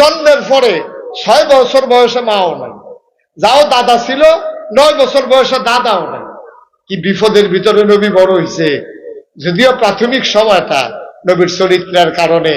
জন্মের পরে ছয় বছর বয়সে মাও নাই। যাও দাদা ছিল, নয় বছর বয়সে দাদাও নাই। কি বিপদের ভিতরে নবী বড় হইছে। যদিও প্রাথমিক সময়টা নবীর চরিত্রের কারণে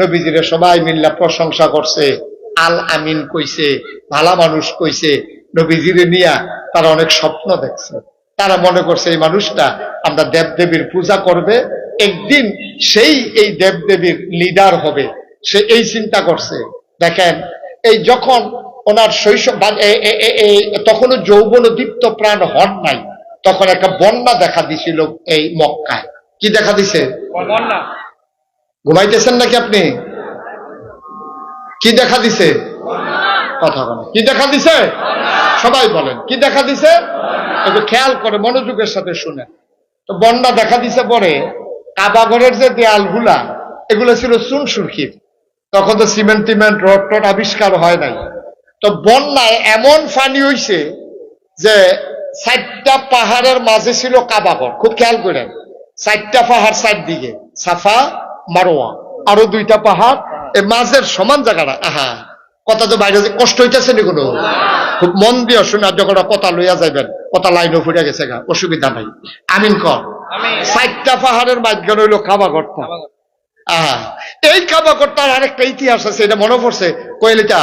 নবীজিরে সবাই মিল্লা প্রশংসা করছে। আল আমিন কইছে, ভালা মানুষ কইছে, নবীজিরে নিয়া তারা অনেক স্বপ্ন দেখছে। তারা মনে করছে, এই মানুষটা আমরা দেবদেবীর পূজা করবে, একদিন সেই এই দেবদেবীর লিডার হবে। সে এই চিন্তা করছে। দেখেন এই যখন ওনার শৈশব তখনও যৌবন দীপ্ত প্রাণ হন নাই তখন একটা বন্যা দেখা দিছিল এই মক্কায়। কি দেখা দিছে? ঘুমাইতেছেন নাকি আপনি? কি দেখা দিছে? কথা বলেন। কি দেখা দিছে? সবাই বলেন। কি দেখা দিছে? একটু খেয়াল করে মনোযোগের সাথে শুনে তো বন্যা দেখা দিছে পরে কাবাগরের যে দেয়ালগুলা এগুলো ছিল চুন সুরকির তখন তো সিমেন্ট টিমেন্ট রড টড আবিষ্কার হয় নাই। তো বন্যায় এমন ফানি হইছে যে চারটা পাহাড়ের মাঝে ছিল কাবাগর খুব খেয়াল করেন। চারটা পাহাড় চার দিকে সাফা মারোয়া আরও দুইটা পাহাড় এই মাঝের সমান জায়গাটা আহা কথা তো বাইরে কষ্ট হইতেছে নি কোনো? খুব মন দিয়ে শুনে যখন কথা লইয়া যাইবেন কথা লাইনও ফুটে গেছে গা অসুবিধা নাই। আমিন কর। চারটা পাহাড়ের মাঝখানে হইল কাবাগরটা আহা। এই কাবাগরটার আরেকটা ইতিহাস আছে, এটা মনে পড়ছে? কইলিটা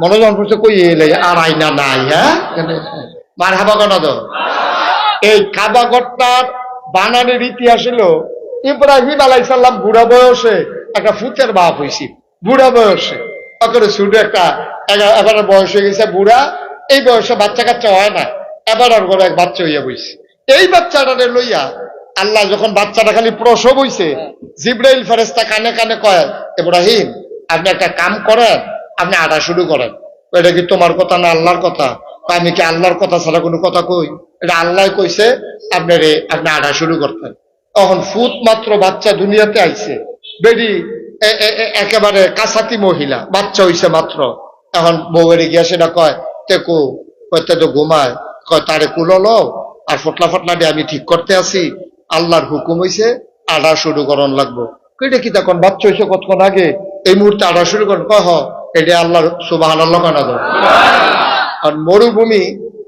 মনোজন করছে কই এলে? আর আইনা নাই হ্যাঁ? মার হাবা তো। এই কাবাগরটার বানানের ইতিহাস হলো ইব্রাহিম আলাইসাল্লাম বুড়া বয়সে একটা ফুতের বাপ হয়েছি বুড়া বয়সে। করে শুধু একটা এবার বয়স হয়ে গেছে বুড়া, এই বয়সে বাচ্চা কাচ্চা হয় না, এবার আর করে এক বাচ্চা হইয়া বইছে। এই বাচ্চাটারে লইয়া আল্লাহ যখন বাচ্চাটা খালি প্রসব হইছে, জিব্রাইল ফেরেস্তা কানে কানে কয়, ইব্রাহিম, আপনি একটা কাম করেন, আপনি আটা শুরু করেন। এটা কি তোমার কথা না আল্লাহর কথা? আমি কি আল্লাহর কথা ছাড়া কোনো কথা কই? এটা আল্লাহ কইছে, আপনি রে, আপনি আটা শুরু করতেন। তখন ফুট মাত্র বাচ্চা দুনিয়াতে আইছে। বেডি একেবারে কাছাতি মহিলা, বাচ্চা হইছে মাত্র। এখন বউয়ের গিয়া সেটা কয়, তে কো কয়তে তো ঘুমায়। কয়, তারে কুলো লও, আর ফটলা ফটলা দিয়ে আমি ঠিক করতে আছি আল্লাহর হুকুম হইছে আডা শুরু করন লাগবো। এটা কি তখন বাচ্চা হইছে কতক্ষণ আগে? এই মুহূর্তে আডা শুরু করেন কহ, এটা আল্লাহর সুবাহ আল্লাহ কানা আর মরুভূমি,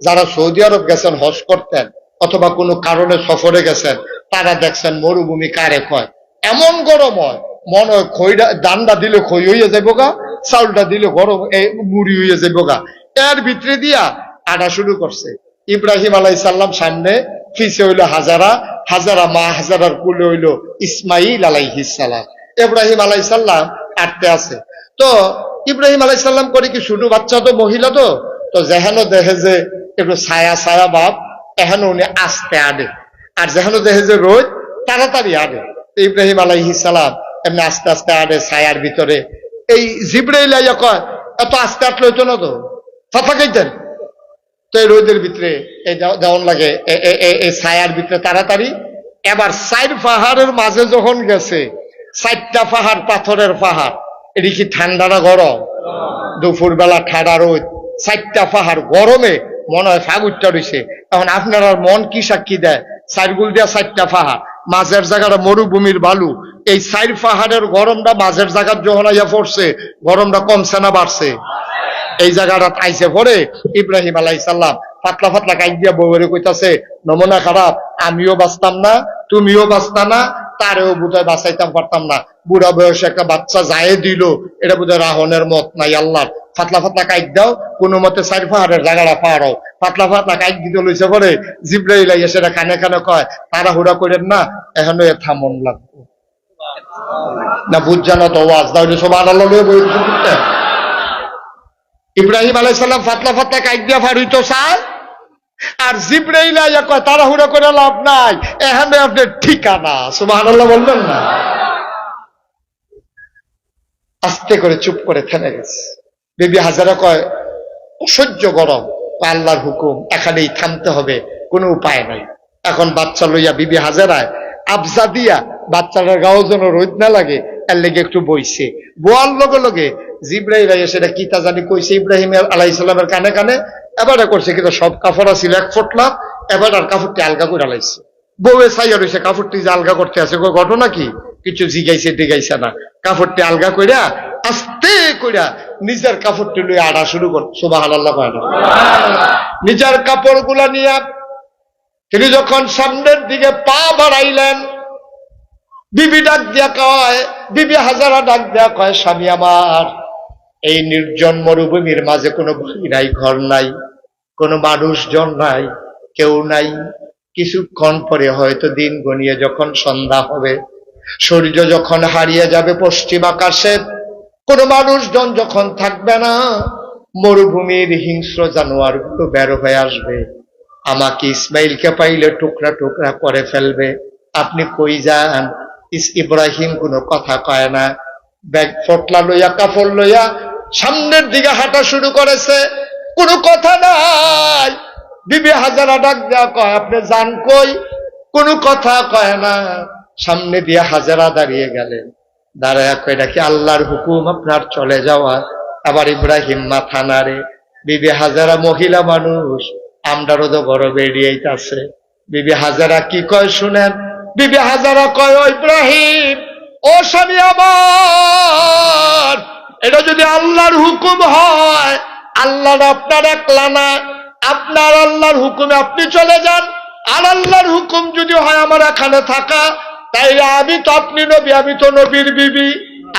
যারা সৌদি আরব গেছেন, হজ করতেন, অথবা কোনো কারণে সফরে গেছেন, তারা দেখছেন মরুভূমি কারে কয়। এমন গরম হয়, মনে হয় খইটা দানটা দিলে খই হইয়া যাইব গা, চাউলটা দিলে গরম এই মুড়ি হইয়া যাইব গা। এর ভিতরে দিয়া আটা শুরু করছে। ইব্রাহিম আলাই সাল্লাম সামনে ফিসে হইল হাজারা হাজারা মা হাজারার কুলে হইল ইসমাইল আলাইহিসাল্লাম ইব্রাহিম আলাই সাল্লাম আটতে আছে। তো ইব্রাহিম আলাই সাল্লাম করে কি শুধু বাচ্চা তো, মহিলা তো? তো যেহেন দেখে যে একটু ছায়া ছায়া বাপ এহেন উনি আস্তে আডে আর যেহেন দেখে যে রোদ, তাড়াতাড়ি তো ইব্রাহিম আলাইহি সালাম এমনি আস্তে আস্তে আডে ছায়ার ভিতরে। এই জিব্রাইল কয়, এত আস্তে আটলে হইতো না তো? কথা কইতেন? তো এই রোদের ভিতরে, এই যেমন লাগে এই ছায়ার ভিতরে তাড়াতাড়ি। এবার সাইড পাহাড়ের মাঝে যখন গেছে সাইডটা পাহাড় পাথরের পাহাড়। এটি কি ঠান্ডা না গরম? দুপুরবেলা ঠাডা রোদ। চারটা পাহাড় গরমে মনে হয় ফাগুরটা রয়েছে। এখন আপনার মন কি সাক্ষী দেয়? সাইডগুল দেওয়া চারটা পাহাড়। মাঝের জায়গাটা মরুভূমির বালু। এই সাইর পাহাড়ের গরমটা মাঝের জায়গার যখন আইয়া পড়ছে, গরমটা কমছে না বাড়ছে। এই জায়গাটা আইসে পরে ইব্রাহিম আলাই সাল্লাম ফাতলা কাই দিয়া বউরে কইতাছে, নমুনা খারাপ, আমিও বাঁচতাম না, তুমিও বাঁচতা না, তারেও বোধহয় বাঁচাইতাম পারতাম না। বুড়া বয়সে একটা বাচ্চা যায় দিল, এটা বোধহয় রাহনের মত নাই আল্লাহ ফাতলা ফাতলা কাইক দাও, কোনো মতে চারি পাহাড়ের জায়গাটা পাহাড়ও ফাতলা ফাতলা কাইক দিতে লইছে পরে জিব্রাইল আইয়া সেটা কানে কানে কয় তারা হুড়া করেন না, এখনও এ থামন লাগবে। না বুঝছে তো ওয়াজ তাহলে সব লইয়া করতে ইব্রাহিম আলাইসাল্লাম ফাতলা ফাতলা কাইক দিয়া ফারুইতো চায় আর জিব্রাইল আইয়া কয় তাড়াহুড়া করে লাভ নাই, এখানে আপনার ঠিকানা সুবহানাল্লাহ বলবেন না? আস্তে করে চুপ করে থেমে গেছে। বিবি হাজারা কয়, অসহ্য গরম আল্লাহর হুকুম, এখানেই থামতে হবে, কোনো উপায় নাই। এখন বাচ্চা লইয়া বিবি হাজারায় আবজা দিয়া বাচ্চাটার গাও যেন রোদ না লাগে, এর লেগে একটু বইছে। বোয়ার লগে লগে জিব্রাহিম আইয়া সেটা কিতা জানি কইছে, ইব্রাহিম আলাই ইসলামের কানে কানে এবারে করছে কিন্তু সব কাপড় আছিল এক ফুটলা এবার আর কাপড়টি আলগা করে আলাইছে বউয়ে চাইয়া রয়েছে কাপড়টি যে আলগা করতে আছে ঘটনা কি? কিছু জিগাইছে দিগাইছে না। কাপড়টি আলগা কইরা আস্তে কইরা নিজের কাপড়টি লই আড়া শুরু কর। সুবাহ আল্লাহ নিজের কাপড়গুলা নিয়ে তিনি যখন সামনের দিকে পা বাড়াইলেন বিবি ডাক দিয়া কয় বিবি হাজারা ডাক দিয়া কয় স্বামী আমার এই নির্জন মরুভূমির মাঝে কোনো বাড়ি নাই ঘর নাই কোনো মানুষজন নাই কেউ নাই। কিছুক্ষণ পরে হয়তো দিন গনিয়ে যখন সন্ধ্যা হবে সূর্য যখন হারিয়ে যাবে পশ্চিম আকাশে, কোন মানুষজন যখন থাকবে না, মরুভূমির হিংস্র জানোয়ারগুলো বের হয়ে আসবে। আমাকে ইসমাইলকে পাইলে টুকরা টুকরা করে ফেলবে। আপনি কই যান? ইব্রাহিম কোনো কথা কয় না। ব্যাগ ফটলা লইয়া কাপড় লইয়া সামনের দিকে হাঁটা শুরু করেছে। কোনো কথা নাই। বিবি হাজারা ডাক দেওয়া কয়, আপনি যান কই? কোনো কথা কয় না। সামনে দিয়ে হাজারা দাঁড়িয়ে গেলেন। দাঁড়ায় কয় নাকি আল্লাহর হুকুম আপনার চলে যাওয়া আবার ইব্রাহিম মাথা নাড়ে, বিবি হাজারা মহিলা মানুষ, আমরারও তো বড় বেরিয়েছে বিবি হাজারা কি কয় শুনেন? বিবি হাজারা কয় ইব্রাহিম, ও স্বামী আমার, এটা যদি আল্লাহর হুকুম হয়, আল্লাহর আপনার একলা না। আপনার আল্লাহর হুকুমে আপনি চলে যান। আর আল্লাহর হুকুম যদি হয়, আমার এখানে থাকা। তাইলে আমি তো আপনি নবী, আমি তো নবীর বিবি।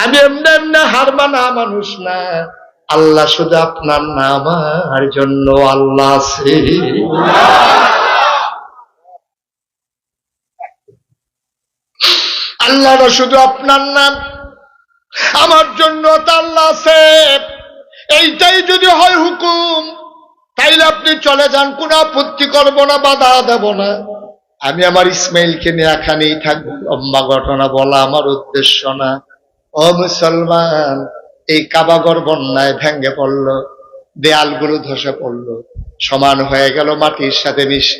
আমি এমনি এমনি হার মানা মানুষ না। আল্লাহ শুধু আপনার নাম আর জন্য আল্লাহ আছে। আল্লাহরা শুধু আপনার নাম, আমার জন্য আল্লাহ আছে। এইটাই যদি হয় হুকুম, তাইলে আপনি চলে যান, কোন আপত্তি করব না, বাধা দেব না। আমি আমার ইসমাইলকে নিয়ে এখানেই থাকব। লম্বা ঘটনা বলা আমার উদ্দেশ্য না। ও মুসলমান, এই কাবাগর বন্যায় ভেঙ্গে পড়ল, দেয়ালগুলো ধসে পড়ল, সমান হয়ে গেল মাটির সাথে মিশে।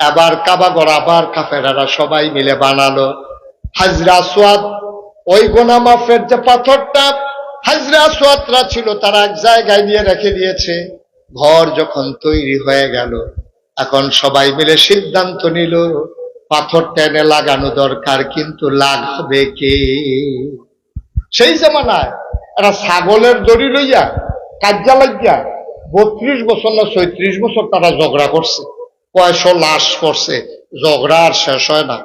আবার কাবাগর, আবার কাফেরারা সবাই মিলে বানালো। হাজরা সোয়াদ, ওই গোনা মাফের যে পাথরটা, হাজরা সোয়াদরা ছিল, তারা এক জায়গায় নিয়ে রেখে দিয়েছে। ঘর যখন তৈরি হয়ে গেল এখন সবাই মিলে সিদ্ধান্ত নিল, পাথর টেনে লাগানো দরকার, কিন্তু লাগাবে কে? সেই জামানায় একটা ছাগলের দড়ি লইয়া কাজ্যা লাগিয়া বত্রিশ বছর না ছয়ত্রিশ বছর তারা ঝগড়া করছে কয়শো লাশ করছে, ঝগড়া আর শেষ হয় না।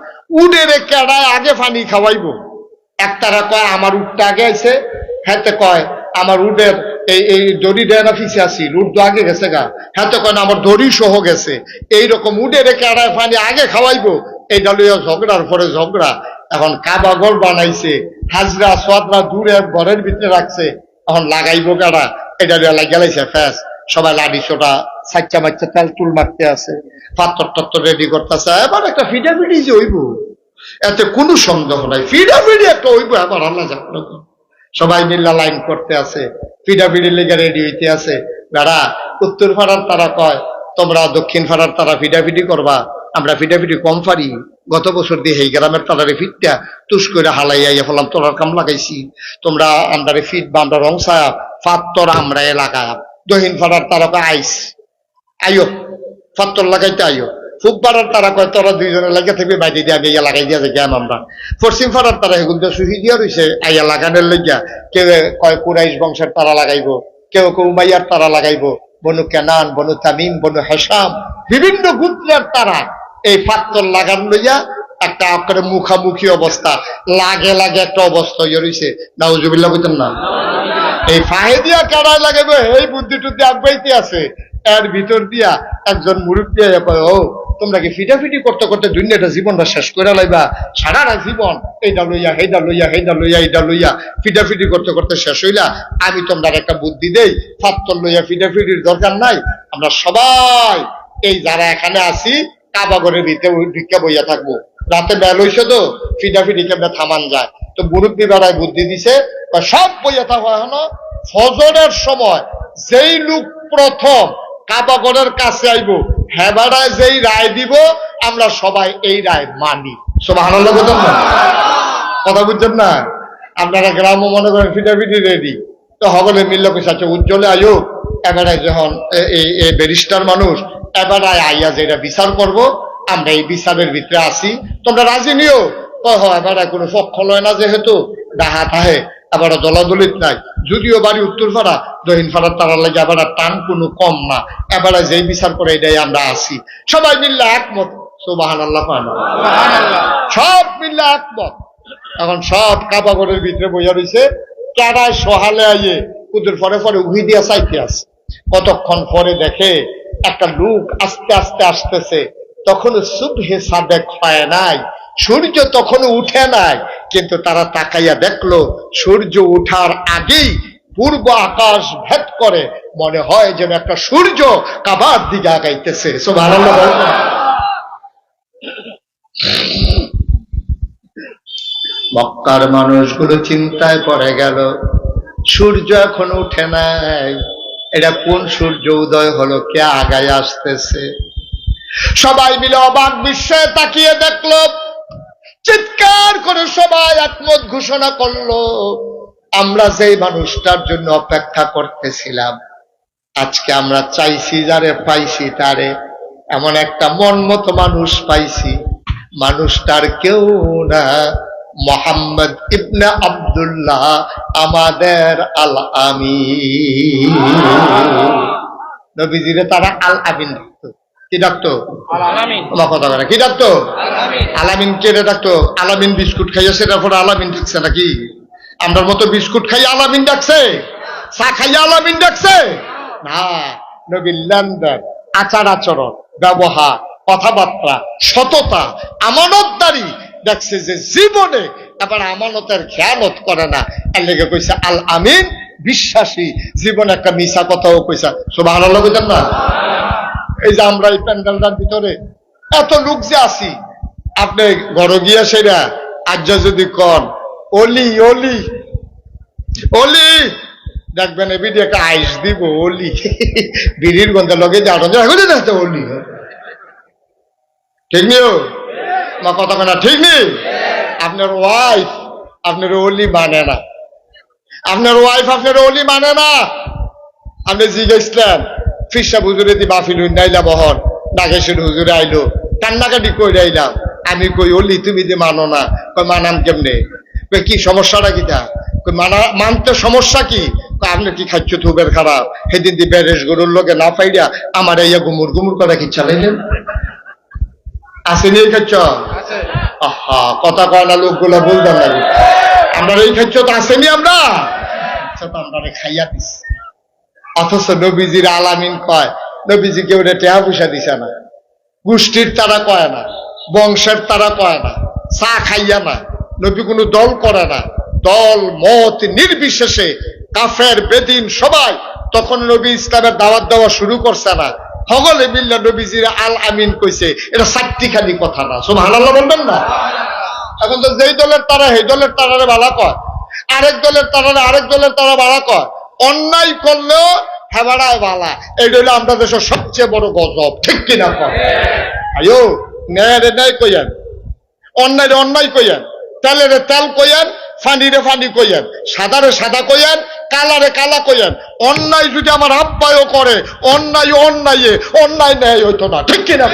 উডের কেডায় আগে পানি খাওয়াইব। একতারা কয়, আমার উঠটা আগে আছে। হাতে কয়, আমার উডের এই এই দড়ি দেয় না ফিসে আসি রুট তো আগে গেছে গা। কয় না, আমার দড়ি সহ গেছে। এইরকম উডের কেডায় পানি আগে খাওয়াইবো, এইটা লইয়া ঝগড়ার পরে ঝগড়া। এখন কাবাগর বানাইছে, হাজরা সোয়াদরা দূরে ঘরের ভিতরে রাখছে, এখন লাগাইবো কারা এটা লইয়া লাগাইছে ফ্যাস। সবাই লাডি সোটা সাচ্চা মাচ্চা তেল তুল মারতে আছে পাত্তর টত্তর রেডি করতেছে। এবার একটা ফিডাফিডি যে হইব, এতে কোনো সন্দেহ নাই। ফিডাফিডি একটা হইব, এবার আল্লাহ জানো। সবাই মিল্লা লাইন করতে আছে ফিডাফিডি লেগে রেডি হইতে আছে। বেড়া, উত্তর ফাড়ার তারা কয়, তোমরা দক্ষিণ ফাড়ার তারা ফিডাফিডি করবা, আমরা ফিডাফিডি কম পারি। গত বছর দিয়ে এই গ্রামের তারারে ফিটটা তুস করে হালাই আইয়া ফেলাম তোরার কাম লাগাইছি। তোমরা আন্ডারে ফিট বা আমরা রং ছায়া, ফাত্তর আমরা এলাকা। দহিন ফাড়ার তারা আইস, আইও, ফাত্তর লাগাইতে আইও। ফুক পাড়ার তারা কয়, তোরা দুইজনে লাগে থাকবে বাইরে দিয়ে আগে ইয়া লাগাই দিয়া জ্ঞান আমরা। পশ্চিম পাড়ার তারা এগুলো দিয়ে সুহি দিয়া রয়েছে আইয়া লাগানোর লইয়া কেউ কয়, কুরাইশ বংশের তারা লাগাইব, কেউ কেউ উমাইয়ার তারা লাগাইবো, বনু কেনান, বনু তামিম, বনু হেসাম বিভিন্ন গুত্রের তারা এই ফাত্তর লাগান লইয়া একটা করে মুখামুখি অবস্থা, লাগে লাগে একটা অবস্থা ইয়ে রয়েছে নাউজুবিল্লাহ বুঝতেন না? এই ফাহে দিয়া কারায় লাগাবে এই বুদ্ধি টুদ্ধি আগাইতে আছে। এর ভিতর দিয়া একজন মুরব্বী ও তোমরা কি ফিটাফিটি করতে করতে দুনিয়াটা জীবনটা শেষ করে লাইবা। সারাটা জীবন এইটা লইয়া হেইটা লইয়া হেইটা লইয়া এইটা লইয়া ফিটাফিটি করতে করতে শেষ হইলা। আমি তোমরা একটা বুদ্ধি দেই, ফাত্তর লইয়া ফিটাফিটির দরকার নাই। আমরা সবাই এই যারা এখানে আছি কাবাগরের ভিতরে ভিক্ষা বইয়া থাকব। রাতে বেল হইছে তো, ফিটাফিটি কেমনে থামান যায়? তো মুরব্বী বেড়ায় বুদ্ধি দিছে বা সব বইয়া থাকা হলো ফজরের সময় যেই লোক প্রথম কাবাগরের কাছে আইব। হেবাড়ায় যেই রায় দিব, আমরা সবাই এই রায় মানি। সবাই আনন্দ করতেন না? কথা বুঝছেন না? আপনারা গ্রামও মনে করেন ফিটাফিটি রেডি তো হগলে মিলল কইছে আচ্ছা উজ্জ্বলে আয়ো এবারে যখন এই ব্যারিস্টার মানুষ এবারে আইয়া যেটা বিচার করব, আমরা এই বিচারের ভিতরে আসি। তোমরা রাজি নিও? এবার কোনো পক্ষ লয় না যেহেতু। ডাহা তাহে এবার দলাদলিত নাই। যদিও বাড়ি উত্তর পাড়া দক্ষিণ পাড়ার তারা লাগে এবার টান কোনো কম না। এবারে যেই বিচার করে এটাই আমরা আসি সবাই মিললে একমত। সুবাহান আল্লাহ সব মিললে একমত। এখন সব কাবাগরের ভিতরে বোঝা রয়েছে কেডায় সহালে আইয়ে ওদের পরে পরে উহি দিয়া চাইতে আছে। কতক্ষণ পরে দেখে একটা লোক আস্তে আস্তে আসতেছে। তখন সুবহে সাদেক হয় নাই। সূর্য তখনও উঠে নাই। কিন্তু তারা তাকাইয়া দেখল, সূর্য উঠার আগেই পূর্ব আকাশ ভেদ করে। মনে হয় যেন একটা সূর্য কাবার দিকে আগাইতেছে? মক্কার মানুষগুলো চিন্তায় পড়ে গেল, সূর্য এখন উঠে নাই। এটা কোন সূর্য উদয় হলো, কে আগায় আসতেছে? সবাই মিলে অবাক বিস্ময়ে তাকিয়ে দেখল চিৎকার করে সবাই একমত ঘোষণা করল। আমরা যেই মানুষটার জন্য অপেক্ষা করতেছিলাম, আজকে আমরা চাইছি যারে পাইছি তারে। এমন একটা মন মতো মানুষ পাইছি, মানুষটার কেউ না। মোহাম্মদ ইবনে আব্দুল্লাহ আমাদের আল আমি নবীজিরে তারা আল আমিন কি ডাকতো কি ডাকতো আলামিন। ডাকতো আলামিন বিস্কুট খাইয়া সেটার পরে আলামিন ডাকছে নাকি? আমরার মতো বিস্কুট খাইয়া আলামিন ডাকছে? চা খাইয়া আলামিন ডাকছে? না আচার আচরণ ব্যবহার কথাবার্তা সততা আমানতদারি দেখছে যে জীবনে এবার আমানতের খেয়ালত করে না। এর লেগে কইছে আল আমিন বিশ্বাসী। জীবনে একটা মিশা কথাও কইসা সুবাহ আল্লাহ কইতেন না? এই যে আমরা এই প্যান্ডেলটার ভিতরে এত লোক যে আছি, আপনি ঘরে গিয়া সেরা আজ যদি কন, অলি অলি অলি, দেখবেন এ বিডি একটা আইস দিব, অলি, বিড়ির গন্ধে লগে যাওয়া না তো অলি? ঠিক নিও মা কথা কেনা ঠিক নেই আপনার ওয়াইফ আপনার অলি মানে না। আপনার ওয়াইফ আপনার অলি মানে না। আপনি জিজ্ঞেসলেন ফিসা হুজুরে দি মাহফিল নাইলা বহন নাগেশ্বর হুজুরে আইলো। কান্নাকাটি কই আইলাম। আমি কই অলি তুমি যে মানো না। কই মানাম কেমনে? কই কি সমস্যাটা কি তা? কই মানা মানতে সমস্যা কি? কই আপনি কি খাচ্ছ থুবের খারাপ? সেদিন দি বেরেস গরুর লোকে না পাইরা আমার ইয়া গুমুর গুমুর করা কি চালাইলেন আসেনি এই খাচ্ছ আহা কথা কয় না লোকগুলো বলবেন না আমরা এই খাচ্ছ তো আসেনি আমরা? আচ্ছা তো আমরা খাইয়া দিচ্ছি অথচ নবীজির আলামিন কয় নবীজি কেউ টেহা পয়সা দিছে না। গোষ্ঠীর তারা কয় না, বংশের তারা কয় না, চা খাইয়া না, নবী কোনো দল করে না। দল, মত, নির্বিশেষে কাফের, বেদিন, সবাই তখন নবী ইসলামের দাওয়াত দেওয়া শুরু করছে না। হগলে মিল্লা নবীজির আল আমিন কইছে, এটা চারটিখানি কথা না সব হালাল্লাহ বলবেন না? এখন তো যেই দলের তারা, সেই দলের তারারে বালা কয়। আরেক দলের তারারে আরেক দলের তারা বালা কয়। অন্যায় করলেও হেবাড়ায় বালা। এইটা হলো আমরা দেশের সবচেয়ে বড় গজব। ঠিক কিনা? আয়ো, ন্যায় ন্যায় কইয়ান। অন্যায় রে অন্যায় কইয়ান। তেলেরে তেল কইয়ান ফানিরে ফানি কইয়ান। সাদারে সাদা কইয়ান কালারে কালা কইয়ান। অন্যায় যদি আমার আব্বায়ও করে, অন্যায় অন্যায় অন্যায় ন্যায় হইতো না। ঠিক কিনা?